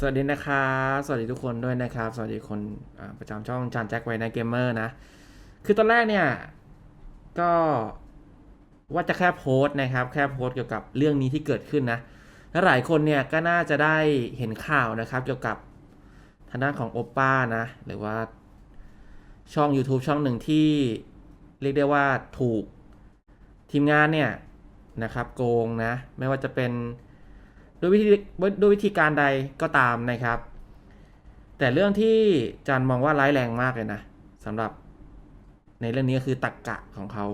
สวัสดีนะครับสวัสดีทุกคนด้วยนะครับ สวัสดีคนประจำช่องจานแจ็คไว้ในเกมเมอร์นะ คือตอนแรกเนี่ย ก็ว่าจะแค่โพสต์นะครับ แค่โพสต์เกี่ยวกับเรื่องนี้ที่เกิดขึ้นนะและหลายคนเนี่ยก็น่าจะได้เห็นข่าวนะครับ เกี่ยวกับทางด้านของโอป้านะ หรือว่าช่อง YouTube ช่องหนึ่งที่เรียกได้ว่าถูกทีมงานเนี่ยนะครับ โกงนะ ไม่ว่าจะเป็น ด้วยวิธีด้วยวิธีการใดก็ตามนะครับ แต่เรื่องที่จันมองว่าร้ายแรงมากเลยนะสำหรับในเรื่องนี้คือตักกะของเขา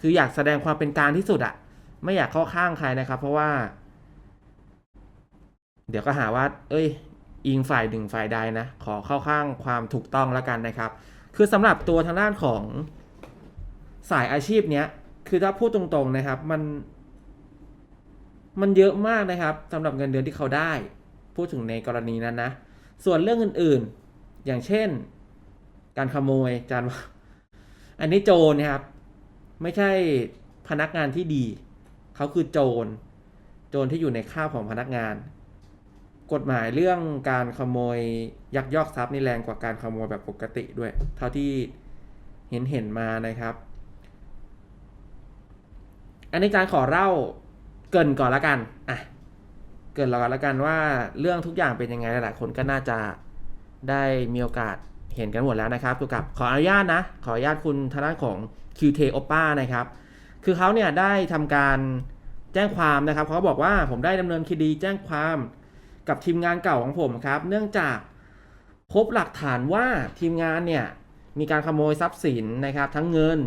คืออยากแสดงความเป็นกลางที่สุดอะไม่อยากเข้าข้างใครนะครับ เพราะว่า เดี๋ยวก็หาว่า เอ้ย อิงฝ่ายหนึ่งฝ่ายใดนะ ขอเข้าข้างความถูกต้องแล้วกันนะครับ คือสำหรับตัวทางด้านของสายอาชีพเนี้ย คือถ้าพูดตรงๆนะครับ มัน มันเยอะมากนะครับสำหรับเงินเดือนที่เขาได้ พูดถึงในกรณีนั้นนะ ส่วนเรื่องอื่นๆ อย่างเช่น การขโมยจานอันนี้โจรนะครับ ไม่ใช่พนักงานที่ดี เขาคือโจร โจรที่อยู่ในข้าวของพนักงาน กฎหมายเรื่องการขโมยยักยอกทรัพย์นี่แรงกว่าการขโมยแบบปกติด้วย เท่าที่เห็นเห็นมานะครับ อันนี้การขอเล่า กินก่อนละกันอะเกินก่อนละกันว่าเรื่องทุกอย่างเป็นยังไงหลายๆคนก็น่าจะได้มีโอกาสเห็นกันหมดแล้วนะครับเกี่ยวกับขออนุญาตนะ ขออนุญาตคุณทางด้านของ QT Oppa นะครับ คือเขาเนี่ยได้ทำการแจ้งความนะครับเขาบอกว่าผมได้ดำเนินคดีแจ้งความกับทีมงานเก่าของผมครับ เนื่องจากพบหลักฐานว่าทีมงานเนี่ยมีการขโมยทรัพย์สินนะครับ ทั้งเงิน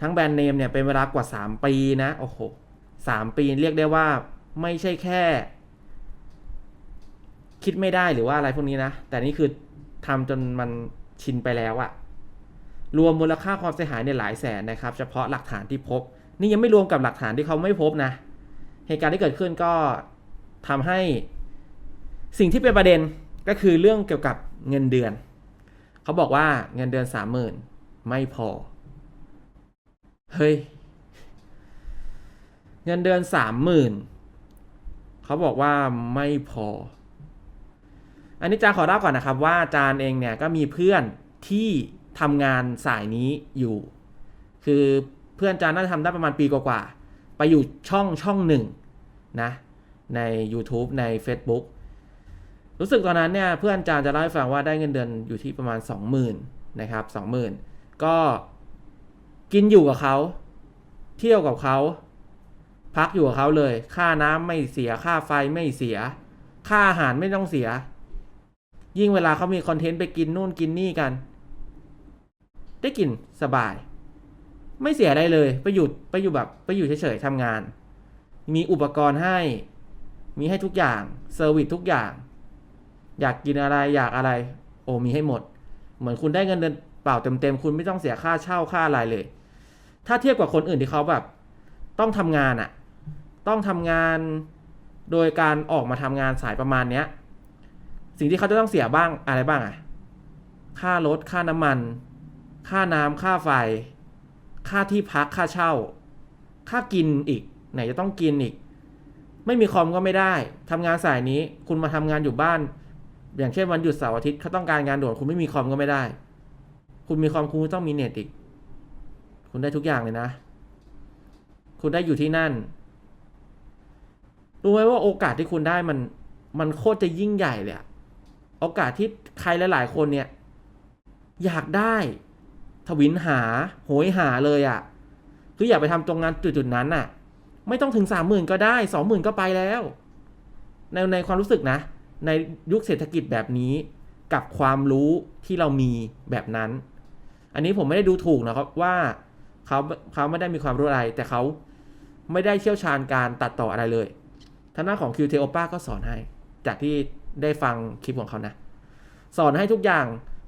ทั้งแบรนด์เนมเนี่ยเป็นเวลากว่า 3 ปีนะ โอ้โห สามปีเรียกได้ว่าไม่ใช่แค่ คิดไม่ได้หรือว่าอะไรพวกนี้นะ แต่นี่คือทำจนมันชินไปแล้วอะรวมมูลค่าความเสียหายเนี่ยหลายแสนนะครับ เฉพาะหลักฐานที่พบ นี่ยังไม่รวมกับหลักฐานที่เขาไม่พบนะ เหตุการณ์ที่เกิดขึ้นก็ทำให้สิ่งที่เป็นประเด็นก็คือเรื่องเกี่ยวกับเงินเดือน เขาบอกว่าเงินเดือนสามหมื่นไม่พอ เฮ้ย เงินเดือนสามหมื่นเขาบอกว่าไม่พอ อันนี้จานขอเล่าก่อนนะครับว่าจานเองเนี่ยก็มีเพื่อนที่ทำงานสายนี้อยู่ คือเพื่อนจานน่าจะทำได้ประมาณปีกว่าๆไปอยู่ช่องช่องหนึ่งนะใน YouTube ใน Facebook รู้สึกตอนนั้นเนี่ยเพื่อนจานจะเล่าให้ฟังว่าได้เงินเดือนอยู่ที่ประมาณ 20,000นะครับ20,000 ก็กินอยู่กับเขา เที่ยวกับเขา พักอยู่กับเขาเลย ค่าน้ำไม่เสีย ค่าไฟไม่เสีย ค่าอาหารไม่ต้องเสีย ยิ่งเวลาเขามีคอนเทนต์ไปกินนู่นกินนี่กัน ได้กินสบาย ไม่เสียอะไรเลย ไปหยุดไปอยู่แบบไปอยู่เฉยๆทำงาน มีอุปกรณ์ให้ มีให้ทุกอย่าง เซอร์วิสทุกอย่าง อยากกินอะไรอยากอะไร โอ้มีให้หมด เหมือนคุณได้เงินเดือนเปล่าเต็มๆคุณไม่ต้องเสียค่าเช่าค่าอะไรเลย ถ้าเทียบกับคนอื่นที่เขาแบบ ต้องทำงานอะ ต้องทำงานโดยการออกมาทำงานสายประมาณเนี้ย สิ่งที่เขาจะต้องเสียบ้างอะไรบ้างอะค่ารถค่าน้ำมัน ค่าน้ำค่าไฟ ค่าที่พักค่าเช่า ค่ากินอีก ไหนจะต้องกินอีก ไม่มีคอมก็ไม่ได้ทำงานสายนี้คุณมาทำงานอยู่บ้าน อย่างเช่นวันหยุดเสาร์อาทิตย์เขาต้องการงานด่วนคุณไม่มีคอมก็ไม่ได้ คุณมีคอมคุณก็ต้องมีเน็ตอีก คุณได้ทุกอย่างเลยนะ คุณได้อยู่ที่นั่น รู้ไหมว่าโอกาสที่คุณได้มัน มันโคตรจะยิ่งใหญ่เลยอะโอกาสที่ใครหลาย ๆ คนเนี่ย อยากได้ ทวินหา โหยหาเลยอะคืออยากไปทำตรงงานจุด ๆ นั้นน่ะ ไม่ต้องถึงสามหมื่นก็ได้สองหมื่นก็ไปแล้ว ในในความรู้สึกนะ ในยุคเศรษฐกิจแบบนี้กับความรู้ที่เรามีแบบนั้น อันนี้ผมไม่ได้ดูถูกนะครับว่าเขาเขาไม่ได้มีความรู้อะไร แต่เขาไม่ได้เชี่ยวชาญการตัดต่ออะไรเลย ทางด้านของ QT Oppa ก็สอนให้ จากที่ได้ฟังคลิปของเขานะ สอนให้ทุกอย่าง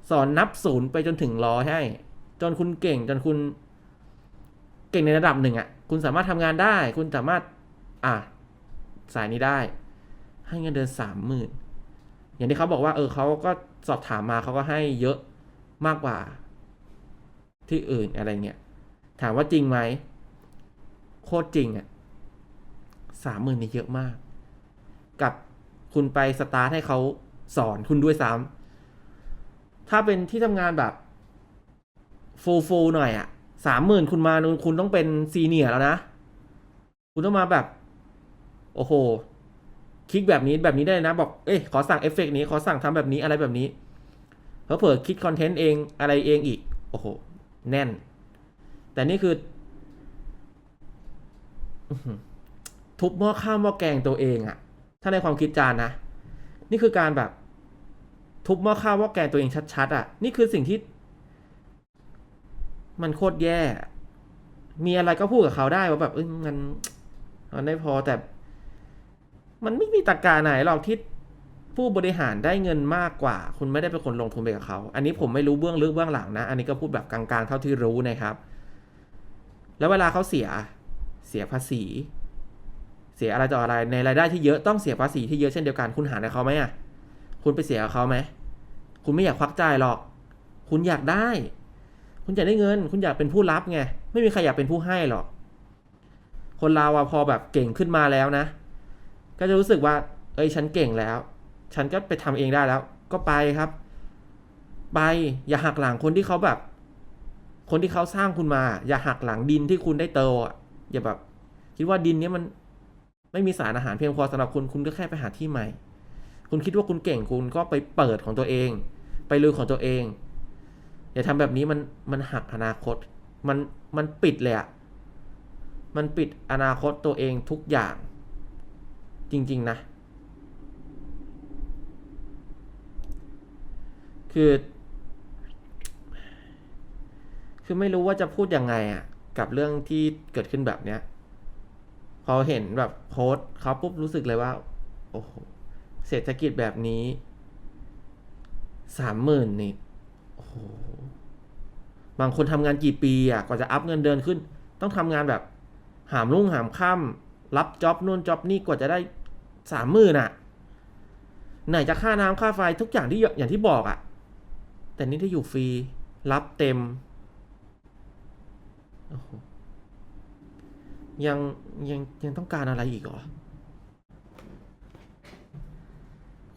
สอนนับศูนย์ไปจนถึงร้อยให้ จนคุณเก่งจนคุณ เก่งในระดับหนึ่งอะ่ะ คุณสามารถทำงานได้ คุณสามารถ อะสายนี้ได้ ให้เงินเดือนสามหมื่นอย่างที่เขาบอกว่า เออเขาก็สอบถามมาเขาก็ให้เยอะมากกว่า ที่อื่นอะไรเงี้ยถามว่าจริงไหมโคตรจริงอะ่ะ สามหมื่นนี่เยอะมาก กับคุณไปสตาร์ทให้เขาสอนคุณด้วยซ้ำถ้าเป็นที่ทำงานแบบฟูฟูหน่อยอะสามหมื่นคุณมาคุณต้องเป็นซีเนียร์แล้วนะ คุณต้องมาแบบ โอ้โห คลิกแบบนี้แบบนี้ได้นะ บอก เอ้ยขอสั่งเอฟเฟกต์นี้ ขอสั่งทำแบบนี้อะไรแบบนี้เพอเผื่อคิดคอนเทนต์เองอะไรเองอีก โอ้โห แน่น แต่นี่คือ ทุบหม้อข้าวหม้อแกงตัวเองอะถ้าในความคิดจานนะ นี่คือการแบบ ทุบหม้อข้าวหม้อแกงตัวเองชัดๆอะนี่คือสิ่งที่ มันโคตรแย่ มีอะไรก็พูดกับเขาได้ว่าแบบเอ้ยมันมันได้พอแต่ มันไม่มีตรกกาไหนหรอกที่ผู้บริหารได้เงินมากกว่า คุณไม่ได้เป็นคนลงทุนไปกับเขา อันนี้ผมไม่รู้เบื้องลึกเบื้องหลังนะ อันนี้ก็พูดแบบกลางๆเท่าที่รู้นะครับ แล้วเวลาเขาเสียเสียภาษี เสียอะไรต่ออะไรในรายได้ที่เยอะต้องเสียภาษีที่เยอะเช่นเดียวกันคุณหารกับเขาไหมอะคุณไปเสียกับเขาไหมคุณไม่อยากควักจ่ายหรอก คุณอยากได้ คุณอยากได้เงิน คุณอยากเป็นผู้รับไงไม่มีใครอยากเป็นผู้ให้หรอก คนเราอะพอแบบเก่งขึ้นมาแล้วนะ ก็จะรู้สึกว่า เอ้ยฉันเก่งแล้ว ฉันก็ไปทำเองได้แล้ว ก็ไปครับ ไปอย่าหักหลังคนที่เขาแบบ คนที่เขาสร้างคุณมา อย่าหักหลังดินที่คุณได้เติอะอย่าแบบ คิดว่าดินนี้มัน ไม่มีสารอาหารเพียงพอสำหรับคุณคุณก็แค่ไปหาที่ใหม่ คุณคิดว่าคุณเก่งคุณก็ไปเปิดของตัวเอง ไปลุยของตัวเอง อย่าทำแบบนี้มันมันหักอนาคต มันมันปิดเลยอะมันปิดอนาคตตัวเองทุกอย่าง จริง ๆ นะ คือ คือไม่รู้ว่าจะพูดยังไงอะกับเรื่องที่เกิดขึ้นแบบเนี้ย พอเห็นแบบโพสต์เขาปุ๊บรู้สึกเลยว่า โอ้โหเศรษฐกิจแบบนี้สามหมื่นนี่โอ้โหบางคนทำงานกี่ปีอะกว่าจะอัพเงินเดือนขึ้น ต้องทำงานแบบหามรุ่งหามค่ำรับจ็อบนู่นจ็อบนี่กว่าจะได้สามหมื่นอะ ไหนจะค่าน้ำค่าไฟทุกอย่างที่อย่างที่บอกอะ แต่นี่ถ้าอยู่ฟรี รับเต็มโอ้โห ยังยังยังต้องการอะไรอีกเหรอ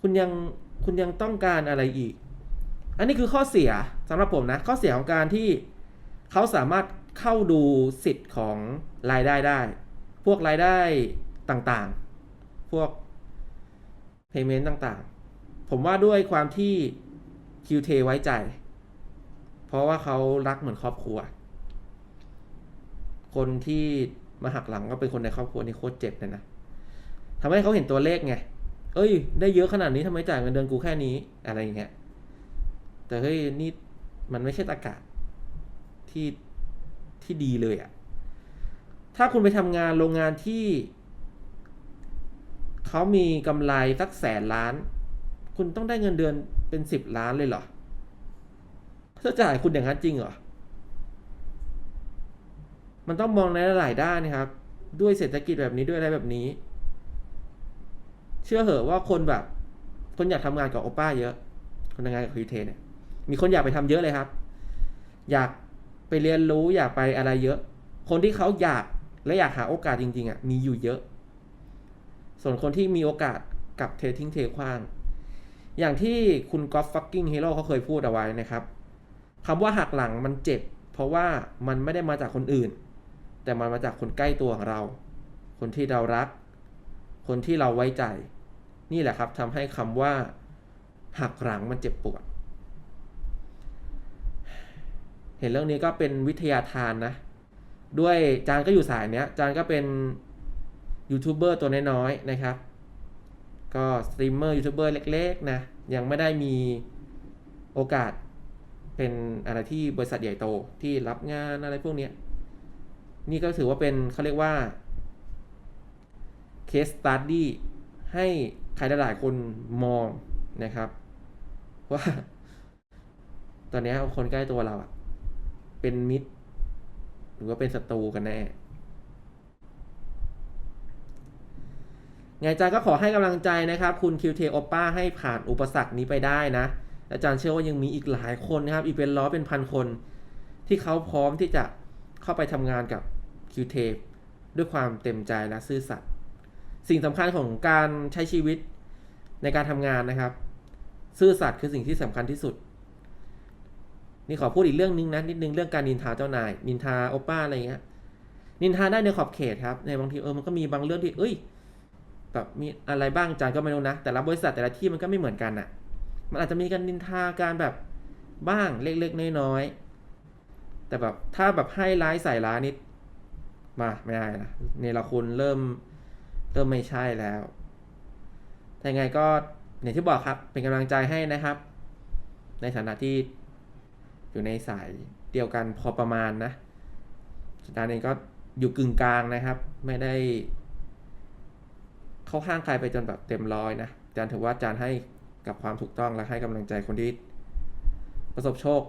คุณยังคุณยังต้องการอะไรอีก อันนี้คือข้อเสียสำหรับผมนะ ข้อเสียของการที่เขาสามารถเข้าดูสิทธิ์ของรายได้ได้ พวกรายได้ต่างๆ พวก payment ต่างๆ ผมว่าด้วยความที่ QT ไว้ใจ เพราะว่าเขารักเหมือนครอบครัว คนที่ มาหักหลังก็เป็นคนในครอบครัวนี่โคตรเจ็บเลยนะทำให้เขาเห็นตัวเลขไง เอ้ย ได้เยอะขนาดนี้ทำไมจ่ายเงินเดือนกูแค่นี้ อะไรอย่างเงี้ย แต่เฮ้ยนี่มันไม่ใช่ตากาศที่ที่ดีเลยอะถ้าคุณไปทำงานโรงงานที่เขามีกำไรสักแสนล้าน คุณต้องได้เงินเดือนเป็นสิบล้านเลยเหรอเขาจะจ่ายคุณอย่างนั้นจริงเหรอ มันต้องมองในหลายด้านนะครับ ด้วยเศรษฐกิจแบบนี้ด้วยอะไรแบบนี้ เชื่อเหอะว่าคนแบบ คนอยากทำงานกับโอป้าเยอะ คนทำงานกับครีเทเนี่ย มีคนอยากไปทำเยอะเลยครับ อยากไปเรียนรู้อยากไปอะไรเยอะ คนที่เขาอยากและอยากหาโอกาสจริงๆอะมีอยู่เยอะ ส่วนคนที่มีโอกาสกับเททิ้งเทขว้าง อย่างที่คุณกอล์ฟฟักกิ้งฮีโร่เขาเคยพูดเอาไว้นะครับคำว่าหักหลังมันเจ็บ เพราะว่ามันไม่ได้มาจากคนอื่น แต่มันมาจากคนใกล้ตัวของเรา คนที่เรารัก คนที่เราไว้ใจ นี่แหละครับทำให้คำว่า หักหลังมันเจ็บปวด เห็นเรื่องนี้ก็เป็นวิทยาทานนะ ด้วยจานก็อยู่สายเนี้ย จานก็เป็นยูทูบเบอร์ตัวน้อยๆนะครับ ก็สตรีมเมอร์ยูทูบเบอร์เล็กๆนะ ยังไม่ได้มีโอกาสเป็นอะไรที่บริษัทใหญ่โตที่รับงานอะไรพวกเนี้ย นี่ก็ถือว่าเป็นเขาเรียกว่า case study ให้ใครหลายๆคนมองนะครับ ว่า ตอนนี้คนใกล้ตัวเราอะเป็นมิตร หรือว่าเป็นศัตรูกันแน่ไงอาจารย์ก็ขอให้กำลังใจนะครับ คุณคิวเทโอป้าให้ผ่านอุปสรรคนี้ไปได้นะ อาจารย์เชื่อว่ายังมีอีกหลายคนนะครับ อีกเป็นร้อยเป็นพันคน ที่เขาพร้อมที่จะเข้าไปทำงานกับ คิวเทปด้วยความเต็มใจและซื่อสัตย์สิ่งสำคัญของการใช้ชีวิตในการทำงานนะครับ ซื่อสัตย์คือสิ่งที่สำคัญที่สุด นี่ขอพูดอีกเรื่องนึงนะนิดนึงเรื่องการนินทาเจ้านาย นินทาโอป้าอะไรเงี้ยนินทาได้ในขอบเขตครับในบางทีเออมันก็มีบางเรื่องที่เอ้ยแบบมีอะไรบ้างจานก็ไม่รู้นะ แต่ละบริษัทแต่ละที่มันก็ไม่เหมือนกันอะ่ะ มันอาจจะมีการนินทาการแบบบ้างเล็กๆน้อยๆแต่แบบถ้าแบบให้ร้ายใส่ร้ายนิด มาไม่ได้นะเนรคุณเริ่มเริ่มไม่ใช่แล้วแต่ยังไงก็อย่างที่บอกครับ เป็นกำลังใจให้นะครับ ในฐานะที่อยู่ในสายเดียวกันพอประมาณนะอาจารย์เองก็อยู่กึ่งกลางนะครับ ไม่ได้ เข้าข้างใครไปจนแบบเต็มร้อยนะอาจารย์ถือว่าอาจารย์ให้กับความถูกต้องและให้กำลังใจคนที่ประสบโชค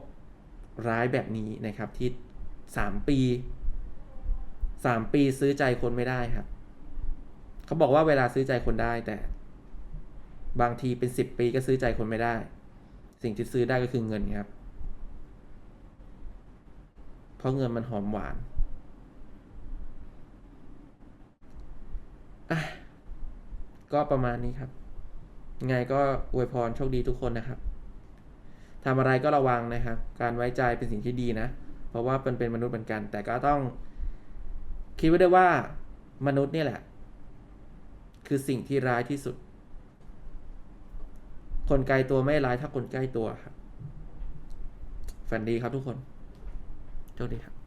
ร้ายแบบนี้นะครับที่สามปี สามปีซื้อใจคนไม่ได้ครับ เขาบอกว่าเวลาซื้อใจคนได้แต่ บางทีเป็นสิบปีก็ซื้อใจคนไม่ได้ สิ่งที่ซื้อได้ก็คือเงินครับ เพราะเงินมันหอมหวานอะก็ประมาณนี้ครับ ไงก็อวยพรโชคดีทุกคนนะครับทำอะไรก็ระวังนะครับ การไว้ใจเป็นสิ่งที่ดีนะ เพราะว่าเป็นเป็นมนุษย์เหมือนกัน แต่ก็ต้อง คิดไว้ด้วยว่ามนุษย์เนี่ยแหละ คือสิ่งที่ร้ายที่สุด คนไกลตัวไม่ร้ายถ้าคนใกล้ตัวครับฝันดีครับทุกคนโชคดีครับ